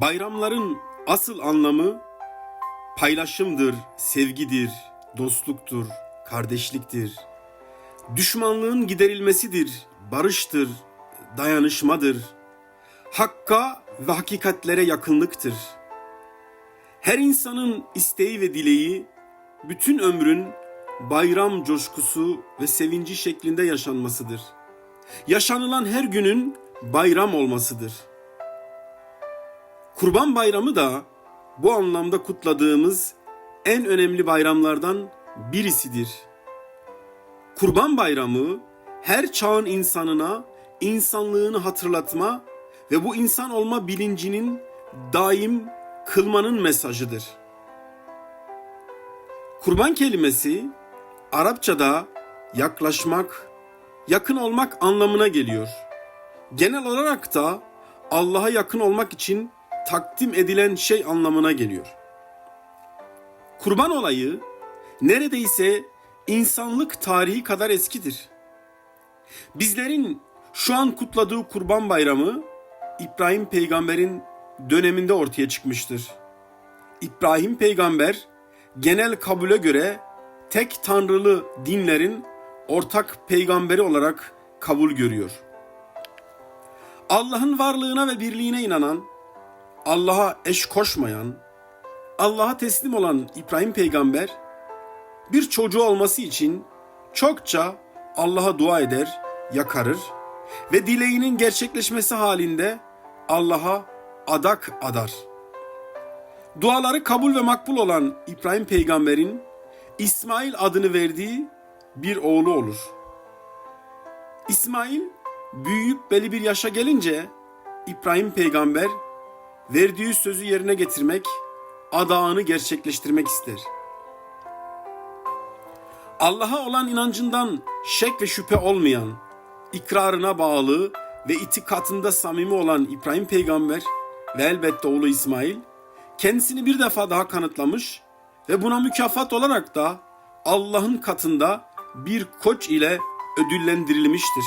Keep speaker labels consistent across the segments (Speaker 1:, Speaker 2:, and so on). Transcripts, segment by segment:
Speaker 1: Bayramların asıl anlamı paylaşımdır, sevgidir, dostluktur, kardeşliktir. Düşmanlığın giderilmesidir, barıştır, dayanışmadır. Hakka ve hakikatlere yakınlıktır. Her insanın isteği ve dileği bütün ömrün bayram coşkusu ve sevinci şeklinde yaşanmasıdır. Yaşanılan her günün bayram olmasıdır. Kurban Bayramı da bu anlamda kutladığımız en önemli bayramlardan birisidir. Kurban Bayramı her çağın insanına insanlığını hatırlatma ve bu insan olma bilincinin daim kılmanın mesajıdır. Kurban kelimesi Arapçada yaklaşmak, yakın olmak anlamına geliyor. Genel olarak da Allah'a yakın olmak için takdim edilen şey anlamına geliyor. Kurban olayı neredeyse insanlık tarihi kadar eskidir. Bizlerin şu an kutladığı Kurban Bayramı İbrahim peygamberin döneminde ortaya çıkmıştır. İbrahim peygamber genel kabule göre tek tanrılı dinlerin ortak peygamberi olarak kabul görüyor. Allah'ın varlığına ve birliğine inanan, Allah'a eş koşmayan, Allah'a teslim olan İbrahim peygamber bir çocuğu olması için çokça Allah'a dua eder, yakarır ve dileğinin gerçekleşmesi halinde Allah'a adak adar. Duaları kabul ve makbul olan İbrahim peygamberin İsmail adını verdiği bir oğlu olur. İsmail büyüyüp belli bir yaşa gelince İbrahim peygamber verdiği sözü yerine getirmek, adağını gerçekleştirmek ister. Allah'a olan inancından şek ve şüphe olmayan, ikrarına bağlı ve itikatında samimi olan İbrahim peygamber ve elbette oğlu İsmail kendisini bir defa daha kanıtlamış ve buna mükafat olarak da Allah'ın katında bir koç ile ödüllendirilmiştir.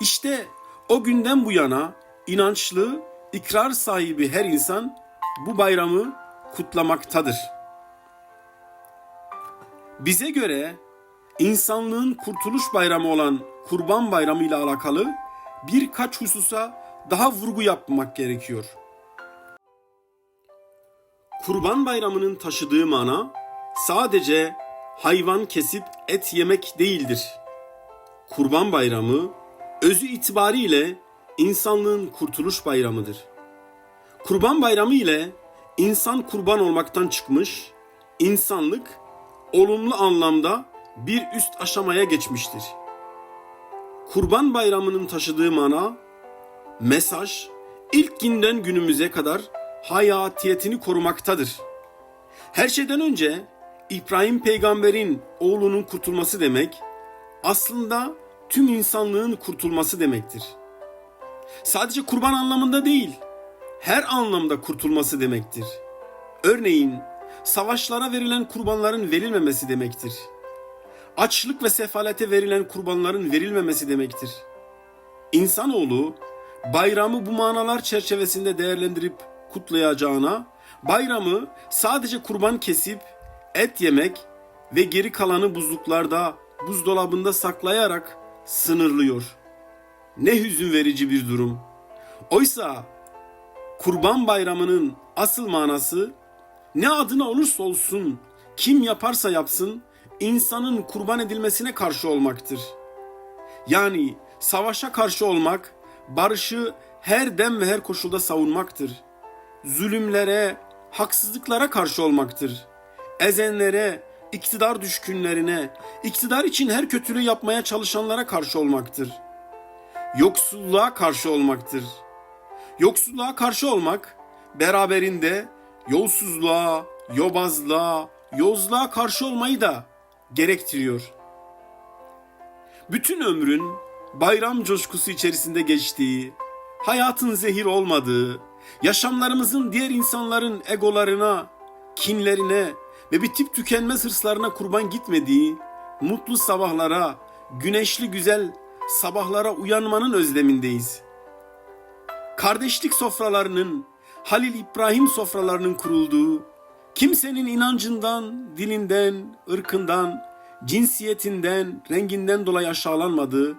Speaker 1: İşte o günden bu yana inançlı, ikrar sahibi her insan bu bayramı kutlamaktadır. Bize göre insanlığın kurtuluş bayramı olan Kurban Bayramı ile alakalı birkaç hususa daha vurgu yapmak gerekiyor. Kurban Bayramı'nın taşıdığı mana sadece hayvan kesip et yemek değildir. Kurban Bayramı özü itibariyle insanlığın kurtuluş bayramıdır. Kurban Bayramı ile insan kurban olmaktan çıkmış, insanlık olumlu anlamda bir üst aşamaya geçmiştir. Kurban Bayramı'nın taşıdığı mana, mesaj ilk günden günümüze kadar hayatiyetini korumaktadır. Her şeyden önce İbrahim peygamberin oğlunun kurtulması demek aslında tüm insanlığın kurtulması demektir. Sadece kurban anlamında değil, her anlamda kurtulması demektir. Örneğin savaşlara verilen kurbanların verilmemesi demektir. Açlık ve sefalete verilen kurbanların verilmemesi demektir. İnsanoğlu bayramı bu manalar çerçevesinde değerlendirip kutlayacağına bayramı sadece kurban kesip et yemek ve geri kalanı buzluklarda, buzdolabında saklayarak sınırlıyor. Ne hüzün verici bir durum. Oysa Kurban Bayramı'nın asıl manası ne adına olursa olsun, kim yaparsa yapsın insanın kurban edilmesine karşı olmaktır. Yani savaşa karşı olmak, barışı her dem ve her koşulda savunmaktır. Zulümlere, haksızlıklara karşı olmaktır. Ezenlere, iktidar düşkünlerine, iktidar için her kötülüğü yapmaya çalışanlara karşı olmaktır. Yoksulluğa karşı olmaktır. Yoksulluğa karşı olmak beraberinde yolsuzluğa, yobazlığa, yozluğa karşı olmayı da gerektiriyor. Bütün ömrün bayram coşkusu içerisinde geçtiği, hayatın zehir olmadığı, yaşamlarımızın diğer insanların egolarına, kinlerine ve bitip tükenmez hırslarına kurban gitmediği, mutlu sabahlara, güneşli güzel sabahlara uyanmanın özlemindeyiz. Kardeşlik sofralarının, Halil İbrahim sofralarının kurulduğu, kimsenin inancından, dilinden, ırkından, cinsiyetinden, renginden dolayı aşağılanmadığı,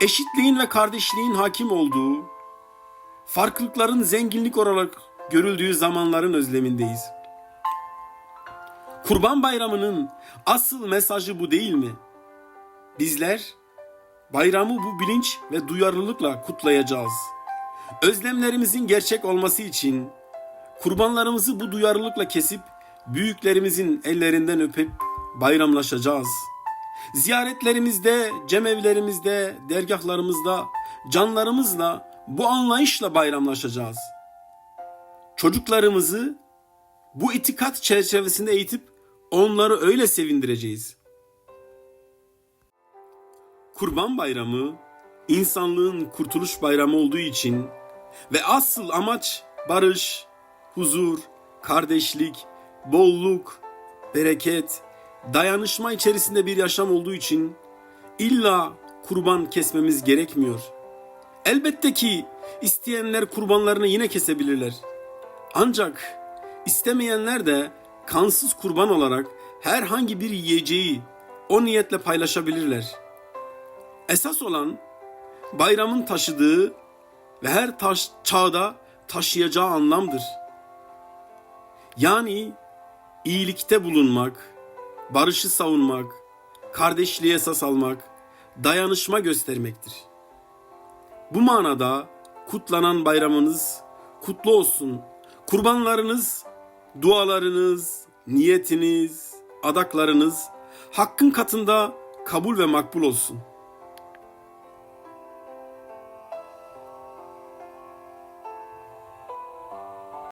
Speaker 1: eşitliğin ve kardeşliğin hakim olduğu, farklılıkların zenginlik olarak görüldüğü zamanların özlemindeyiz. Kurban Bayramı'nın asıl mesajı bu değil mi? Bizler bayramı bu bilinç ve duyarlılıkla kutlayacağız. Özlemlerimizin gerçek olması için kurbanlarımızı bu duyarlılıkla kesip büyüklerimizin ellerinden öpüp bayramlaşacağız. Ziyaretlerimizde, cemevlerimizde, dergahlarımızda canlarımızla bu anlayışla bayramlaşacağız. Çocuklarımızı bu itikat çerçevesinde eğitip onları öyle sevindireceğiz. Kurban Bayramı insanlığın kurtuluş bayramı olduğu için ve asıl amaç barış, huzur, kardeşlik, bolluk, bereket, dayanışma içerisinde bir yaşam olduğu için illa kurban kesmemiz gerekmiyor. Elbette ki isteyenler kurbanlarını yine kesebilirler. Ancak istemeyenler de kansız kurban olarak herhangi bir yiyeceği o niyetle paylaşabilirler. Esas olan bayramın taşıdığı ve her taş çağda taşıyacağı anlamdır. Yani iyilikte bulunmak, barışı savunmak, kardeşliğe esas almak, dayanışma göstermektir. Bu manada kutlanan bayramınız kutlu olsun. Kurbanlarınız, dualarınız, niyetiniz, adaklarınız Hakkın katında kabul ve makbul olsun.''